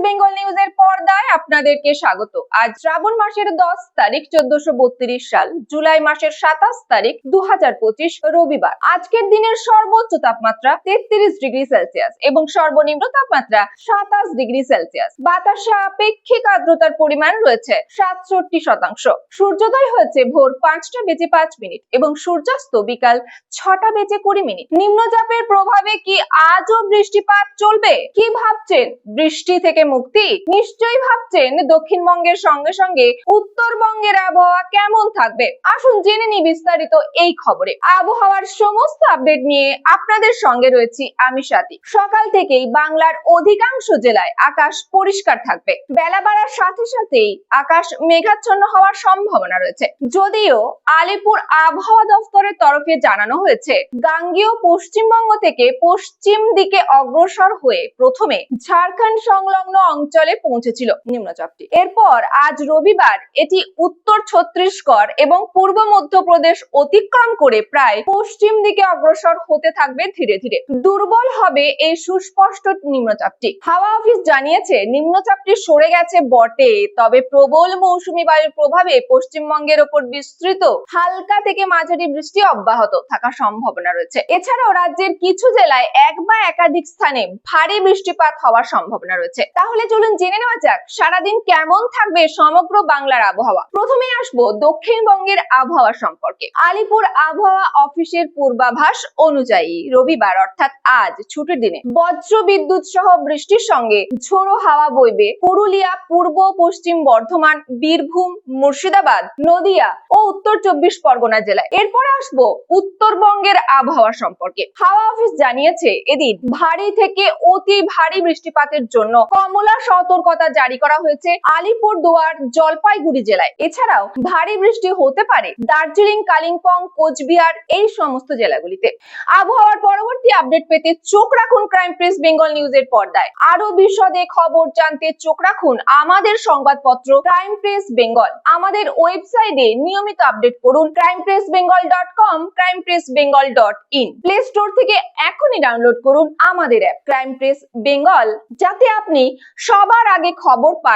বেঙ্গল আপনাদেরকে স্বাগত। আজ শ্রাবণ মাসের দশ তারিখ চোদ্দশো বত্রিশ সাল, জুলাই মাসের সাতাশ তারিখ দুহাজার পঁচিশ রবিবার। আজকের দিনের সর্বোচ্চ তাপমাত্রা তেত্রিশ ডিগ্রি সেলসিয়াস এবং সর্বনিম্ন তাপমাত্রা সাতাশ ডিগ্রি সেলসিয়াস। বাতাসে আপেক্ষিক আর্দ্রতার পরিমাণ রয়েছে সাতষট্টি শতাংশ। সূর্যোদয় হয়েছে ভোর পাঁচটা বেজে পাঁচ মিনিট এবং সূর্যাস্ত বিকাল ছটা বেজে কুড়ি মিনিট। নিম্নচাপের প্রভাবে কি আজও বৃষ্টিপাত চলবে? কি ভাবছেন? বৃষ্টি থেকে মুক্তি? নিশ্চয়ই ভাবছেন দক্ষিণবঙ্গের সঙ্গে সঙ্গে উত্তরবঙ্গের আবহাওয়া কেমন থাকবে? আসুন জেনে নি বিস্তারিত এই খবরে। আবহাওয়ার সমস্ত আপডেট নিয়ে আপনাদের সঙ্গে রয়েছি আমি সাথী। সকাল থেকেই বাংলার অধিকাংশ জেলায় আকাশ পরিষ্কার থাকবে। বেলা বাড়ার সাথে সাথেই আকাশ মেঘাচ্ছন্ন হওয়ার সম্ভাবনা রয়েছে। যদিও আলিপুর আবহাওয়া দফতরের তরফে জানানো হয়েছে, গাঙ্গেয় পশ্চিমবঙ্গ থেকে পশ্চিম দিকে অগ্রসর হয়ে প্রথমে ঝাড়খণ্ড সংলগ্ন অঞ্চলে পৌঁছেছিল নিম্নচাপটি এরপর আজ রবিবার এটি উত্তর ছত্তিশগড় এবং পূর্ব মধ্যপ্রদেশ অতিক্রম করে প্রায় পশ্চিম দিকে অগ্রসর হতে থাকবে ধীরে ধীরে। দুর্বল হবে এই সুস্পষ্ট নিম্নচাপটি। হাওয়া অফিস জানিয়েছে, নিম্নচাপটি সরে গেছে বটে, তবে প্রবল মৌসুমী বায়ুর প্রভাবে পশ্চিমবঙ্গের ওপর বিস্তৃত, হালকা থেকে মাঝারি বৃষ্টি অব্যাহত থাকার সম্ভাবনা রয়েছে। এছাড়াও রাজ্যের কিছু জেলায় এক বা একাধিক স্থানে ভারী বৃষ্টিপাত হওয়ার সম্ভাবনা রয়েছে। তাহলে চলুন জেনে নেওয়া যাক, সারাদিন কেমন থাকবে সমগ্র বাংলার আবহাওয়া? প্রথমে আসব দক্ষিণবঙ্গের আবহাওয়া সম্পর্কে। আলিপুর আবহাওয়া অফিসের পূর্বাভাস অনুযায়ী রবিবার, অর্থাৎ আজ, ছুটির দিনে বজ্র বিদ্যুৎ সহ বৃষ্টির সঙ্গে ঝোড়ো হাওয়া বইবে পুরুলিয়া, পূর্ব, পশ্চিম বর্ধমান, বীরভূম, মুর্শিদাবাদ, নদিয়া ও উত্তর চব্বিশ পরগনা জেলায়। এরপরে আসব উত্তরবঙ্গের আবহাওয়া সম্পর্কে। হাওয়া অফিস জানিয়েছে এদিন ভারী থেকে অতি ভারী বৃষ্টিপাতের জন্য কমলা সতর্কতা জারি করা হয়েছে আলিপুর দুয়ার জলপাইগুড়ি জেলায়। এছাড়াও ভারী বৃষ্টি হতে পারে দার্জিলিং, কালিম্পং, কোচবিহার এই সমস্ত জেলাগুলিতে। আবহাওয়ার পরবর্তী আপডেট পেতে চোখ রাখুন ক্রাইম প্রেস বেঙ্গল নিউজের পর্দায়। আরও বিশদে খবর জানতে চোখ রাখুন আমাদের সংবাদপত্র ক্রাইম প্রেস বেঙ্গল। আমাদের ওয়েবসাইটে নিয়মিত আপডেট করুন crime press Bengal dot com, crime press Bengal dot in. Play store থেকে এখনই ডাউনলোড করুন আমাদের অ্যাপ ক্রাইম প্রেস বেঙ্গল, যাতে আপনি সবার আগে খবর পান।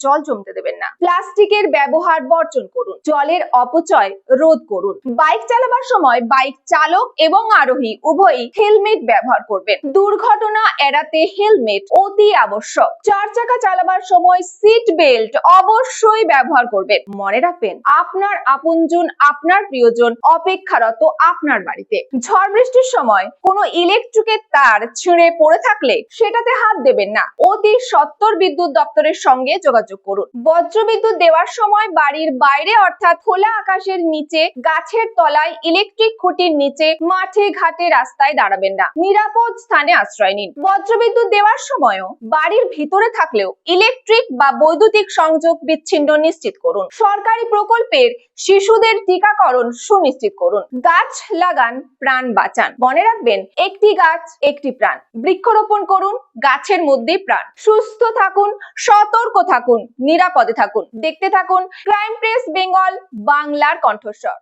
জল জমতে দেবেন না। প্লাস্টিকের ব্যবহার বর্জন করুন। জলের অপচয় রোধ করুন। বাইক চালাবার সময় বাইক চালক এবং আরোহী উভয়ই হেলমেট ব্যবহার করবেন। দুর্ঘটনা এড়াতে হেলমেট অতি আবশ্যক। চার চাকা চালাবার সময় সিট বেল্ট অবশ্যই ব্যবহার করবেন। মনে রাখবেন, আপনার আপনজন, আপনার প্রিয়জন অপেক্ষারত আপনার বাড়িতে। ঝড় বৃষ্টির সময় কোনো ইলেকট্রিকের তার ছিঁড়ে পড়ে থাকলে সেটাতে হাত দেবেন না। অতি সত্তর বিদ্যুৎ দপ্তরের সঙ্গে যোগাযোগ করুন। বজ্র বিদ্যুৎ দেওয়ার সময় বাড়ির বাইরে, অর্থাৎ খোলা আকাশের নিচে, গাছের তলায়, ইলেকট্রিক খুঁটির নিচে, মাঠে ঘাটে রাস্তায় দাঁড়াবেন না। নিরাপদ স্থানে আশ্রয় নিন। বজ্র বিদ্যুৎ দেওয়ার সময়ও বাড়ির ভিতরে থাকলেও ইলেকট্রিক বা বৈদ্যুতিক সংযোগ বিচ্ছিন্ন নিশ্চিত করুন। সরকারি প্রকল্পের শিশুদের টিকাকরণ সুনিশ্চিত করুন। গাছ লাগান, প্রাণ বাঁচান। মনে রাখবেন, একটি গাছ একটি প্রাণ। বৃক্ষরোপণ করুন, গাছের মধ্যে প্রাণ। সুস্থ থাকুন, সতর্ক থাকুন নিরাপদে থাকুন। দেখতে থাকুন ক্রাইম প্রেস বেঙ্গল বাংলার কণ্ঠস্বর।